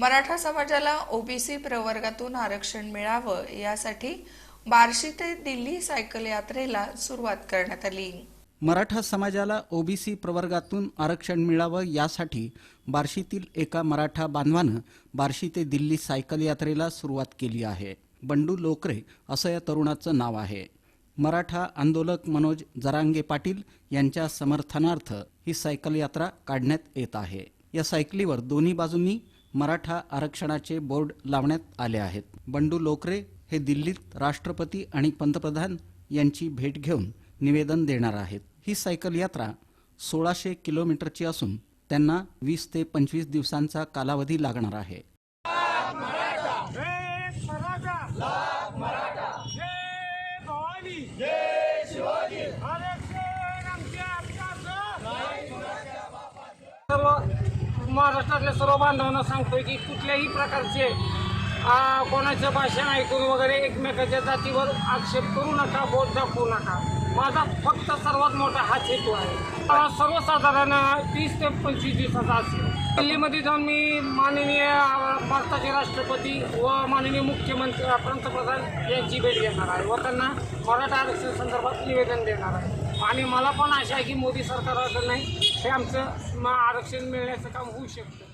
मराठा समाजाला ओबीसी प्रवर्गातून आरक्षण मिळावं यासाठी बार्शी ते दिल्ली सायकल यात्रेला सुरुवात करण्यात आली. मराठा समाजाला ओबीसी प्रवर्गातून आरक्षण मिळावं यासाठी बार्शीतील एका मराठा बांधवानं बार्शी ते दिल्ली सायकल यात्रेला सुरुवात केली आहे. बंडू लोकरे असं या तरुणाचं नाव आहे. मराठा आंदोलक मनोज जरांगे पाटील यांच्या समर्थनार्थ ही सायकल यात्रा काढण्यात येत आहे. या सायकलीवर दोन्ही बाजूंनी मराठा आरक्षणाचे बोर्ड लावण्यात आले आहेत. बंडू लोकरे हे दिल्लीत राष्ट्रपती आणि पंतप्रधान यांची भेट घेऊन निवेदन देणार आहेत. ही सायकल यात्रा सोळाशे किलोमीटरची असून त्यांना वीस ते पंचवीस दिवसांचा कालावधी लागणार आहे. जय महाराष्ट्रातल्या सर्व बांधवांना सांगतोय की कुठल्याही प्रकारचे कोणाचं भाषण ऐकून वगैरे एकमेकाच्या जातीवर आक्षेप करू नका बोट दाखवू नका. माझा फक्त सर्वात मोठा हाच हेतू आहे. सर्वसाधारण तीस ते पंचवीस दिवसाचा असेल. दिल्लीमध्ये जाऊन मी माननीय भारताचे राष्ट्रपती व माननीय मुख्यमंत्री पंतप्रधान यांची भेट घेणार आहे व त्यांना मराठा आरक्षण संदर्भात निवेदन देणार आहे. आणि मला पण आशा आहे की मोदी सरकारकडे नाही हे आमचं आरक्षण मिळण्याचं काम होऊ शकतं.